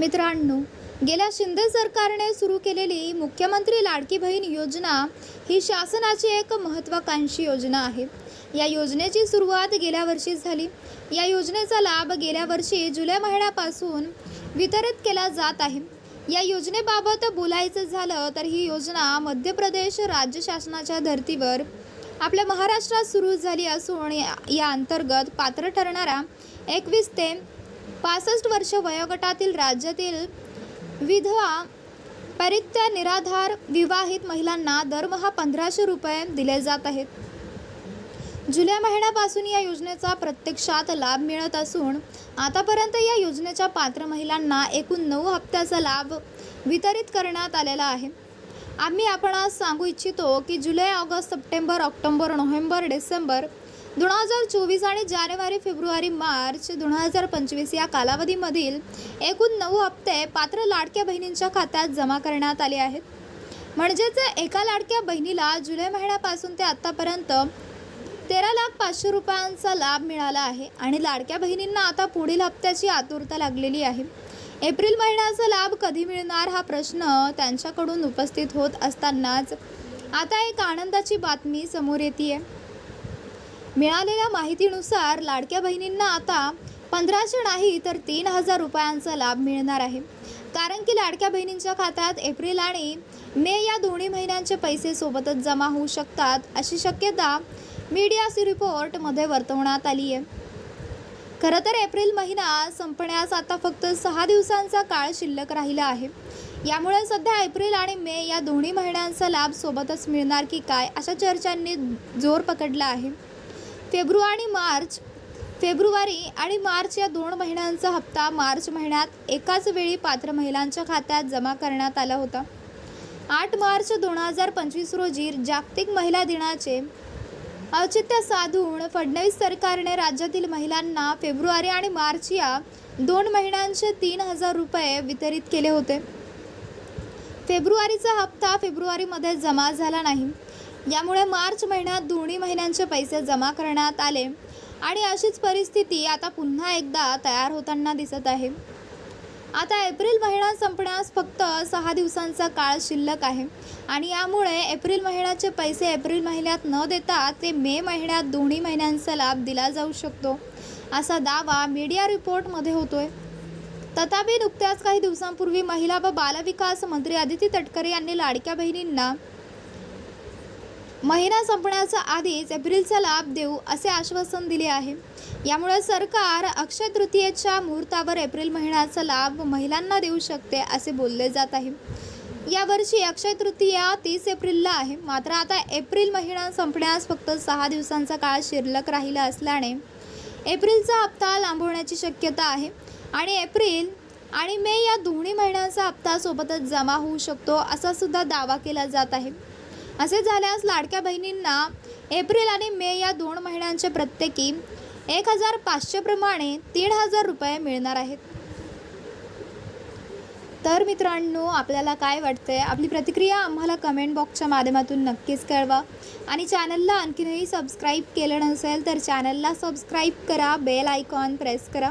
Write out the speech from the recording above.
मित्रांनो गेल्या शिंदे सरकारने सुरू केलेली मुख्यमंत्री लाडकी बहीण योजना ही शासनाची एक महत्त्वाकांक्षी योजना आहे. या योजनेची सुरुवात गेल्या वर्षी झाली. या योजनेचा लाभ गेल्या वर्षी जुलै महिन्यापासून वितरित केला जात आहे. या योजनेबाबत बोलायचं झालं तर ही योजना मध्य प्रदेश राज्य शासनाच्या धर्तीवर आपल्या महाराष्ट्रात सुरू झाली असून या या अंतर्गत पात्र ठरणाऱ्या एकवीस ते पासष्ट वर्ष वयोगटातील राज्यातील विधवा परित्या निराधार विवाहित महिलांना दरमहा पंधराशे रुपये दिले जात आहेत. जुलै महिन्यापासून या योजनेचा प्रत्यक्षात लाभ मिळत असून आतापर्यंत या योजनेच्या पात्र महिलांना एकूण नऊ हप्त्याचा लाभ वितरित करण्यात आलेला आहे. आम्ही आपणास सांगू इच्छितो की जुलै ऑगस्ट सप्टेंबर ऑक्टोबर नोव्हेंबर डिसेंबर दोन हजार चोवीस आणि जानेवारी फेब्रुवारी मार्च दोन हजार पंचवीस या कालावधीमधील एकूण नऊ हप्ते पात्र लाडक्या बहिणींच्या खात्यात जमा करण्यात आले आहेत. म्हणजेच एका लाडक्या बहिणीला जुलै महिन्यापासून ते आत्तापर्यंत तेरा लाख पाचशे रुपयांचा लाभ मिळाला आहे आणि लाडक्या बहिणींना आता पुढील हप्त्याची आतुरता लागलेली आहे. एप्रिल महिन्याचा लाभ कधी मिळणार हा प्रश्न त्यांच्याकडून उपस्थित होत असतानाच आता एक आनंदाची बातमी समोर येते आहे मिळालेल्या माहितीनुसार लाडक्या बहिणींना आता पंधराशे नाही तर तीन हजार रुपयांचा लाभ मिळणार आहे. कारण की लाडक्या बहिणींच्या खात्यात एप्रिल आणि मे या दोन्ही महिन्यांचे पैसे सोबतच जमा होऊ शकतात अशी शक्यता मीडियाची रिपोर्टमध्ये वर्तवण्यात आली आहे. खरं तर एप्रिल महिना संपण्यास आता फक्त सहा दिवसांचा काळ शिल्लक राहिला आहे. यामुळे सध्या एप्रिल आणि मे या दोन्ही महिन्यांचा लाभ सोबतच मिळणार की काय अशा चर्चांनी जोर पकडला आहे. फेब्रुवारी मार्च फेब्रुवारी आणि मार्च या दोन महिन्यांचा हप्ता मार्च महिन्यात एकाच वेळी पात्र महिलांच्या खात्यात जमा करण्यात आला होता. आठ मार्च दोन हजार पंचवीस रोजी जागतिक महिला दिनाचे औचित्य साधून फडणवीस सरकारने राज्यातील महिलांना फेब्रुवारी आणि मार्च या दोन महिन्यांचे तीन हजार रुपये वितरित केले होते. फेब्रुवारीचा हप्ता फेब्रुवारीमध्ये जमा झाला नाही. यामुळे मार्च महिन्यात दोन्ही महिन्यांचे पैसे जमा करण्यात आले. आणि अशीच परिस्थिती आता पुन्हा एकदा तयार होताना दिसत आहे. आता एप्रिल महिना संपण्यास फक्त सहा दिवसांचा काळ शिल्लक आहे. आणि यामुळे एप्रिल महिन्याचे पैसे एप्रिल महिन्यात न देता ते मे महिन्यात दोन्ही महिन्यांचा लाभ दिला जाऊ शकतो असा दावा मीडिया रिपोर्टमध्ये होतोय. तथापि नुकत्याच काही दिवसांपूर्वी महिला व बालविकास मंत्री आदिती तटकरे यांनी लाडक्या बहिणींना महिना संपण्याच्या आधीच एप्रिलचा लाभ देऊ असे आश्वासन दिले आहे. यामुळे सरकार अक्षय तृतीयेच्या मुहूर्तावर एप्रिल महिन्याचा लाभ महिलांना देऊ शकते असे बोलले जात आहे. यावर्षी अक्षय तृतीया तीस एप्रिलला आहे. मात्र आता एप्रिल महिना संपण्यास फक्त सहा दिवसांचा काळ शिल्लक राहिला असल्याने एप्रिलचा हप्ता लांबवण्याची शक्यता आहे आणि एप्रिल आणि मे या दोन्ही महिन्यांचा हप्ता सोबतच जमा होऊ शकतो असा सुद्धा दावा केला जात आहे. असे झाल्यास लाडक्या बहिणींना एप्रिल आणि मे या दोन महिन्यांचे प्रत्येकी एक हजार पाचशेप्रमाणे तीन हजार रुपये मिळणार आहेत. तर मित्रांनो आपल्याला काय वाटतंय? आपली प्रतिक्रिया आम्हाला कमेंट बॉक्सच्या माध्यमातून नक्कीच कळवा. आणि चॅनलला आणखीनही सबस्क्राईब केलं नसेल तर चॅनलला सबस्क्राईब करा बेल आयकॉन प्रेस करा.